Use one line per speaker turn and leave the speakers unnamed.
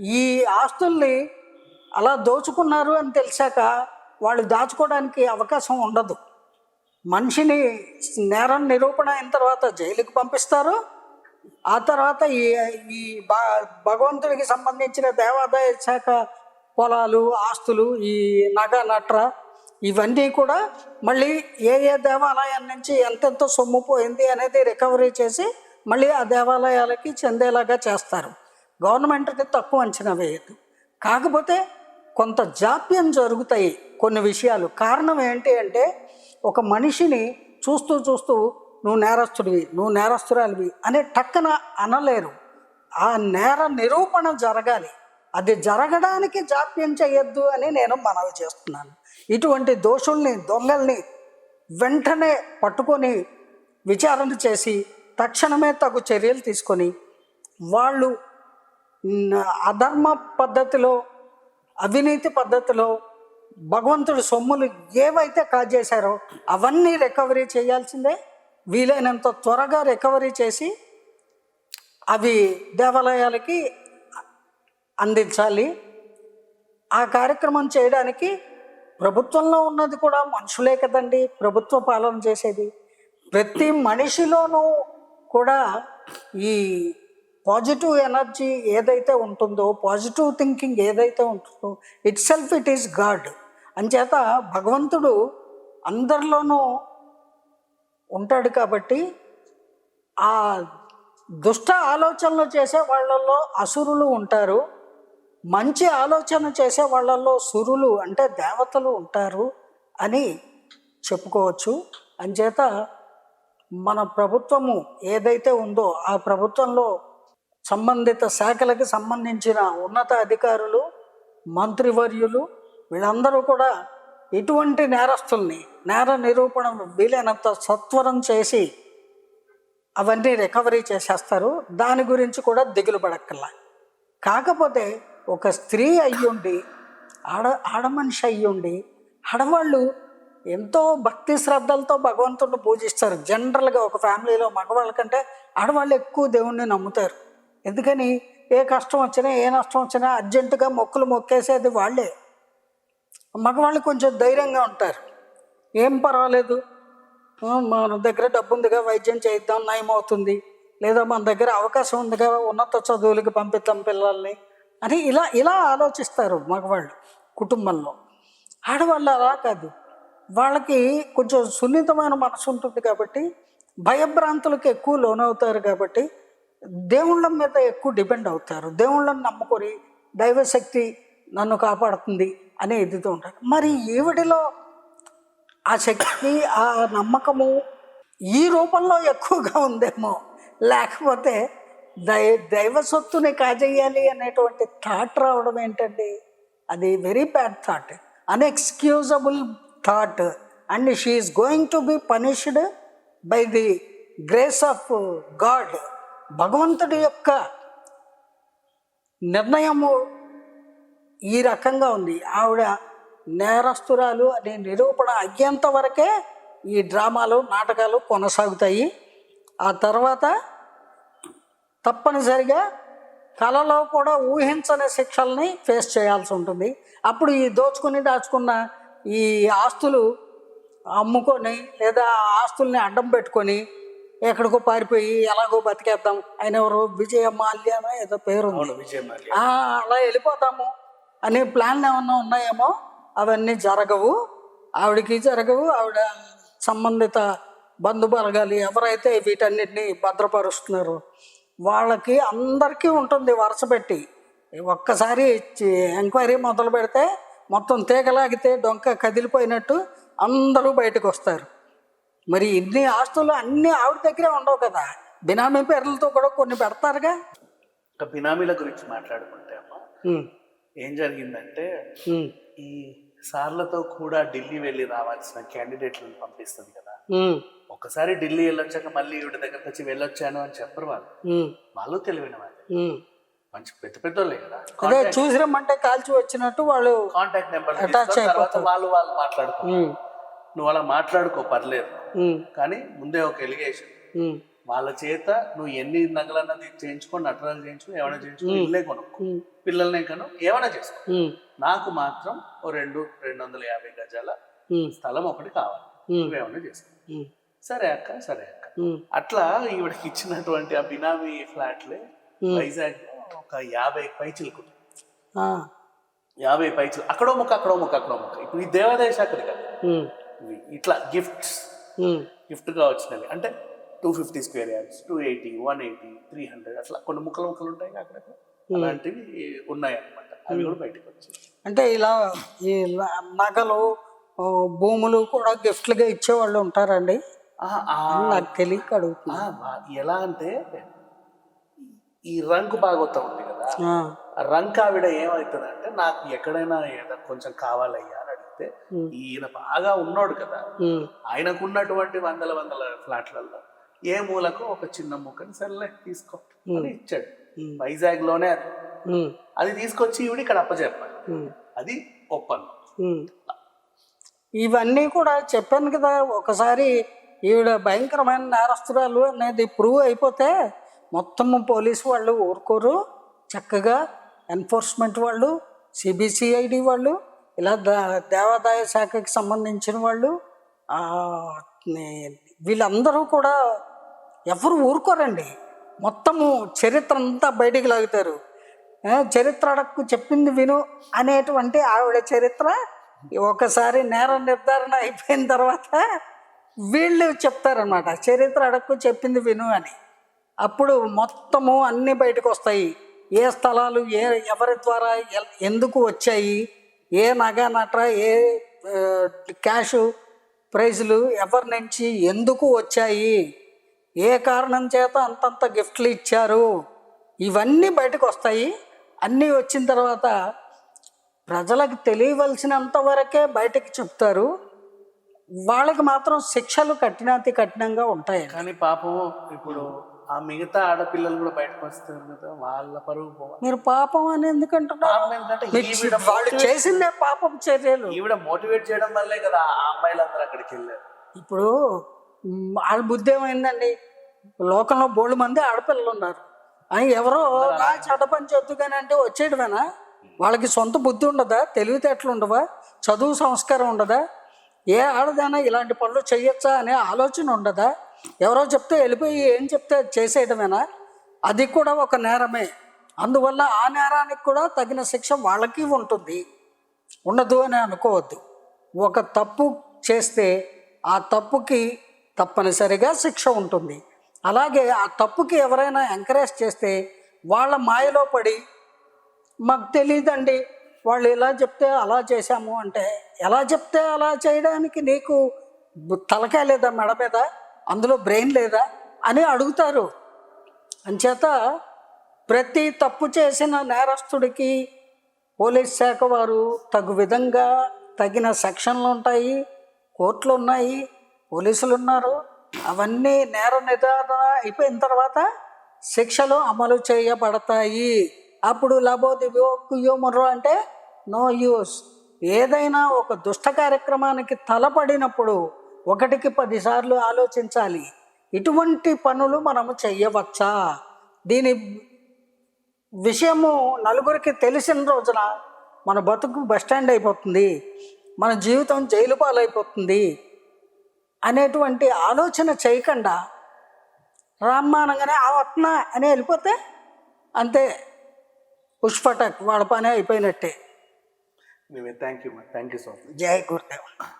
ఈ ఆస్తుల్ని అలా దోచుకున్నారు అని తెలిసాక వాళ్ళు దాచుకోవడానికి అవకాశం ఉండదు. మనిషిని నేరం నిరూపణ అయిన తర్వాత జైలుకి పంపిస్తారు. ఆ తర్వాత ఈ ఈ భ- భగవంతుడికి సంబంధించిన దేవాదాయ శాఖ పొలాలు ఆస్తులు ఈ నగ నట్ర ఇవన్నీ కూడా మళ్ళీ ఏ ఏ దేవాలయం నుంచి ఎంతెంత సొమ్ము పోయింది అనేది రికవరీ చేసి మళ్ళీ ఆ దేవాలయాలకి చెందేలాగా చేస్తారు. గవర్నమెంట్కి తక్కువ అంచనా వేయద్దు. కాకపోతే కొంత జాప్యం జరుగుతాయి కొన్ని విషయాలు. కారణం ఏంటి అంటే ఒక మనిషిని చూస్తూ చూస్తూ నువ్వు నేరస్తుడివి నువ్వు నేరస్తురాలివి అనే టక్కన అనలేరు. ఆ నేర నిరూపణ జరగాలి. అది జరగడానికి జాప్యం చేయొద్దు అని నేను మనవి చేస్తున్నాను. ఇటువంటి దోషుల్ని దొంగల్ని వెంటనే పట్టుకొని విచారణ చేసి తక్షణమే తగు చర్యలు తీసుకొని వాళ్ళు అధర్మ పద్ధతిలో అవినీతి పద్ధతిలో భగవంతుడి సొమ్ములు ఏవైతే కాజేశారో అవన్నీ రికవరీ చేయాల్సిందే. వీలైనంత త్వరగా రికవరీ చేసి అవి దేవాలయాలకి అందించాలి. ఆ కార్యక్రమం చేయడానికి ప్రభుత్వంలో ఉన్నది కూడా మనుషులే కదండి ప్రభుత్వ పాలన చేసేది. ప్రతి మనిషిలోనూ కూడా ఈ పాజిటివ్ ఎనర్జీ ఏదైతే ఉంటుందో పాజిటివ్ థింకింగ్ ఏదైతే ఉంటుందో itself it is God అంచేత భగవంతుడు అందరిలోనూ ఉంటాడు కాబట్టి ఆ దుష్ట ఆలోచనలు చేసే వాళ్ళల్లో అసురులు ఉంటారు. మంచి ఆలోచన చేసే వాళ్ళల్లో సురులు అంటే దేవతలు ఉంటారు అని చెప్పుకోవచ్చు. అంచేత మన ప్రభుత్వము ఏదైతే ఉందో ఆ ప్రభుత్వంలో సంబంధిత శాఖలకు సంబంధించిన ఉన్నత అధికారులు మంత్రివర్యులు వీళ్ళందరూ కూడా ఇటువంటి నేరస్తుల్ని నేర నిరూపణ వీలైనంత సత్వరం చేసి అవన్నీ రికవరీ చేసేస్తారు. దాని గురించి కూడా దిగులు పడక్కల్లా కాకపోతే ఒక స్త్రీ అయ్యుండి ఆడ ఆడ మనిషి అయ్యుండి ఆడవాళ్ళు ఎంతో భక్తి శ్రద్ధలతో భగవంతుడిని పూజిస్తారు. జనరల్గా ఒక ఫ్యామిలీలో మగవాళ్ళ కంటే ఆడవాళ్ళు ఎక్కువ దేవుణ్ణి నమ్ముతారు. ఎందుకని? ఏ కష్టం వచ్చినా ఏ నష్టం వచ్చినా అర్జెంటుగా మొక్కులు మొక్కేసేది వాళ్ళే. మగవాళ్ళు కొంచెం ధైర్యంగా ఉంటారు. ఏం పర్వాలేదు. మన దగ్గర డబ్బు ఉందిగా వైద్యం చేయిద్దాం నయమవుతుంది. లేదా మన దగ్గర అవకాశం ఉందిగా ఉన్నత చదువులకి పంపిద్దాం పిల్లల్ని అని ఇలా ఇలా ఆలోచిస్తారు మగవాళ్ళు కుటుంబంలో. ఆడవాళ్ళు అలా కాదు. వాళ్ళకి కొంచెం సున్నితమైన మనసు ఉంటుంది కాబట్టి భయభ్రాంతులకు ఎక్కువ లోనవుతారు కాబట్టి దేవుళ్ళ మీద ఎక్కువ డిపెండ్ అవుతారు. దేవుళ్ళని నమ్ముకొని దైవశక్తి నన్ను కాపాడుతుంది అనే ఇదితో ఉంటారు. మరి ఈవిడిలో ఆ శక్తి ఆ నమ్మకము ఈ రూపంలో ఎక్కువగా ఉందేమో. లేకపోతే దై దైవ సొత్తుని కాజేయాలి అనేటువంటి థాట్ రావడం ఏంటండి? అది very bad thought unexcusable thought and she is going to be punished by the grace of God భగవంతుడి యొక్క నిర్ణయము ఈ రకంగా ఉంది. ఆవిడ నేరస్తురాలు అనే నిరూపణ అయ్యేంత వరకే ఈ డ్రామాలు నాటకాలు కొనసాగుతాయి. ఆ తర్వాత తప్పనిసరిగా కళలో కూడా ఊహించని శిక్షల్ని ఫేస్ చేయాల్సి ఉంటుంది. అప్పుడు ఈ దోచుకుని దాచుకున్న ఈ ఆస్తులు అమ్ముకొని లేదా ఆస్తుల్ని అడ్డం పెట్టుకొని ఎక్కడికో పారిపోయి ఎలాగో బతికేద్దాం. ఆయన ఎవరు విజయ మాల్యానో ఏదో పేరు అలా వెళ్ళిపోతాము. అనే ప్లాన్లు ఏమన్నా ఉన్నాయేమో? అవన్నీ జరగవు. ఆవిడకి జరగవు. ఆవిడ సంబంధిత బంధుబలగాలు ఎవరైతే వీటన్నిటిని భద్రపరుస్తున్నారో వాళ్ళకి అందరికీ ఉంటుంది వరుస పెట్టి. ఒక్కసారి ఎంక్వైరీ మొదలు పెడితే మొత్తం తీగలాగితే డొంక కదిలిపోయినట్టు అందరూ బయటకు వస్తారు మరి ఇన్ని ఆస్తులు అన్నీ ఆవిడ దగ్గరే ఉండవు కదా? బినామీ పేర్లతో కూడా కొన్ని పెడతారుగా?
ఇంకా బినామీల గురించి మాట్లాడుకుంటే అమ్మ ఏం జరిగిందంటే ఈ సార్లతో కూడా ఢిల్లీ వెళ్ళి రావాల్సిన క్యాండిడేట్లను పంపిస్తుంది కదా. ఒకసారి ఢిల్లీ వెళ్ళొచ్చాక మళ్ళీ ఈవిడ దగ్గరకు వచ్చి వెళ్ళొచ్చాను అని చెప్పరు వాళ్ళు. వాళ్ళు తెలివైన వాళ్ళు. మంచి పెద్ద పెద్దోళ్ళే కదా.
అదే చూసి రమ్మంటే కాల్చి వచ్చినట్టు వాళ్ళు
కాంటాక్ట్ నెంబర్ తర్వాత. వాళ్ళు వాళ్ళు మాట్లాడుకో
ఉమ్,
నువ్వు అలా మాట్లాడుకో పర్లేదు. కానీ ముందే ఒక ఎలిగేషన్. వాళ్ళ చేత నువ్వు ఎన్ని నగలన్నది చేయించుకో నటరాలు చేయించుకో ఏమైనా చేయించుకో ఇల్లే కొనుక్కో. పిల్లల్ని కను ఏమైనా చేసుకో. నాకు మాత్రం ఓ రెండు రెండు వందల యాభై గజాల స్థలం ఒకటి కావాలి. నువ్వేమైనా చేసుకో. సరే అక్క సరే అక్క. అట్లా ఈవిడకి ఇచ్చినటువంటి ఆ బినామీ ఫ్లాట్లే. వైజాగ్ ఒక యాభై పైచిలకు యాభై పైచిలు. అక్కడో ముక్క అక్కడో ముక్క అక్కడో ముక్క. ఇప్పుడు ఈ దేవాదాయ శాఖది కదా.
ఉమ్,
ఇవి. ఇట్లా గిఫ్ట్స్ గిఫ్ట్గా వచ్చినవి. అంటే two fifty square yards two eighty one eighty three hundred అట్లా కొన్ని ముక్కలు ముక్కలు ఉంటాయి అక్కడ అలాంటివి ఉన్నాయి అన్నమాట అవి కూడా బయటకు వచ్చాయి
అంటే ఇలా ఈ నగలు భూములు కూడా గిఫ్ట్లుగా ఇచ్చేవాళ్ళు ఉంటారండి. నాకు తెలియక అడుగుతున్నా.
ఎలా అంటే ఈ రంగు బాగోతా ఉంది కదా. రంగు ఆవిడ ఏమవుతుందంటే నాకు ఎక్కడైనా ఏదో కొంచెం కావాలయ్యా
ఉమ్.
ఈయన బాగా ఉన్నాడు కదా.
ఉమ్,
ఆయనకు ఉన్నటువంటి వందల వందల ఫ్లాట్లలో ఏ మూలకు ఒక చిన్న ముక్కని సర్లే తీసుకో అని ఇచ్చాడు. వైజాగ్లోనే అది. అది తీసుకొచ్చి ఈవిడ ఇక్కడ అప్పచెప్పాలి
ఉమ్,
అది ఒప్పందం.
ఇవన్నీ కూడా చెప్పాను కదా ఒకసారి ఈవిడ భయంకరమైన నేరస్తురాలు అనేది ప్రూవ్ అయిపోతే మొత్తము పోలీసు వాళ్ళు ఊరుకోరు. చక్కగా ఎన్ఫోర్స్మెంట్ వాళ్ళు సిబిసిఐడి వాళ్ళు ఇలా దేవాదాయ శాఖకి సంబంధించిన వాళ్ళు వీళ్ళందరూ కూడా ఎవరు ఊరుకోరండి. మొత్తము చరిత్ర అంతా బయటికి లాగుతారు. చరిత్ర అడక్కు చెప్పింది విను అనేటువంటి ఆవిడ చరిత్ర ఒకసారి నేర నిర్ధారణ అయిపోయిన తర్వాత వీళ్ళు చెప్తారనమాట చరిత్ర అడక్కు చెప్పింది విను అని. అప్పుడు మొత్తము అన్నీ బయటకు వస్తాయి ఏ స్థలాలు ఏ ఎవరి ద్వారా ఎల్- ఎందుకు వచ్చాయి? ఏ నగ నట ఏ క్యాష్ క్యాషు ప్రైజులు ఎవరి నుంచి ఎందుకు వచ్చాయి? ఏ కారణం చేత అంతంత గిఫ్ట్లు ఇచ్చారు? ఇవన్నీ బయటకు వస్తాయి. అన్నీ వచ్చిన తర్వాత ప్రజలకు తెలియవలసినంత వరకే బయటకు చెప్తారు. వాళ్ళకి మాత్రం శిక్షలు కఠినాతి కఠినంగా ఉంటాయి
కానీ పాపం ఇప్పుడు ఆ మిగతా ఆడపిల్లలు కూడా బయటకు వస్తారు కదా వాళ్ళ పరువు పోవాలి.
మీరు పాపం అని ఎందుకంటున్నారు వాళ్ళు చేసిందే పాపం చర్యలు.
ఈవిడ మోటివేట్ చేయడం వల్లే కదా ఆ అమ్మాయిలందరూ అక్కడికి వెళ్ళారు.
ఇప్పుడు వాళ్ళ బుద్ధి ఏమైందండి? లోకంలో బోళ్ళు మంది ఆడపిల్లలు ఉన్నారు. అని ఎవరో నా చెడ్డ పని చెప్తుగానే అంటే వచ్చేయడమేనా? వాళ్ళకి సొంత బుద్ధి ఉండదా? తెలివితేటలు ఉండవా? చదువు సంస్కారం ఉండదా? ఏ ఆడదైనా ఇలాంటి పనులు చేయొచ్చా అనే ఆలోచన ఉండదా? ఎవరో చెప్తే వెళ్ళిపోయి ఏం చెప్తే అది చేసేయడమేనా అది కూడా ఒక నేరమే. అందువల్ల ఆ నేరానికి కూడా తగిన శిక్ష వాళ్ళకి ఉంటుంది. ఉండదు అని అనుకోవద్దు. ఒక తప్పు చేస్తే ఆ తప్పుకి తప్పనిసరిగా శిక్ష ఉంటుంది. అలాగే ఆ తప్పుకి ఎవరైనా ఎంకరేజ్ చేస్తే వాళ్ళ మాయలో పడి మాకు తెలియదండి వాళ్ళు ఇలా చెప్తే అలా చేశాము అంటే ఎలా చెప్తే అలా చేయడానికి నీకు బు- తలకాయ లేదా మెడ మీద? అందులో బ్రెయిన్ లేదా అని అడుగుతారు. అంచేత ప్రతి తప్పు చేసిన నేరస్తుడికి పోలీస్ శాఖ వారు తగు విధంగా తగిన సెక్షన్లు ఉంటాయి కోర్టులు ఉన్నాయి పోలీసులు ఉన్నారు అవన్నీ నేర నిర్ధారణ అయిపోయిన తర్వాత శిక్షలు అమలు చేయబడతాయి. అప్పుడు లబోదివో కుయ్యోమర్రో అంటే నో యూస్. ఏదైనా ఒక దుష్ట కార్యక్రమానికి తలపడినప్పుడు ఒకటికి పదిసార్లు ఆలోచించాలి. ఇటువంటి పనులు మనము చెయ్యవచ్చా? దీని విషయము నలుగురికి తెలిసిన రోజున మన బతుకు బస్టాండ్ అయిపోతుంది. మన జీవితం జైలు పాలైపోతుంది. అనేటువంటి ఆలోచన చేయకుండా రామ్మానంగానే ఆ వత్న అని వెళ్ళిపోతే అంతే. పుష్పటక్ వాళ్ళ పని అయిపోయినట్టే
thank you thank you so much
జై గురుదేవ.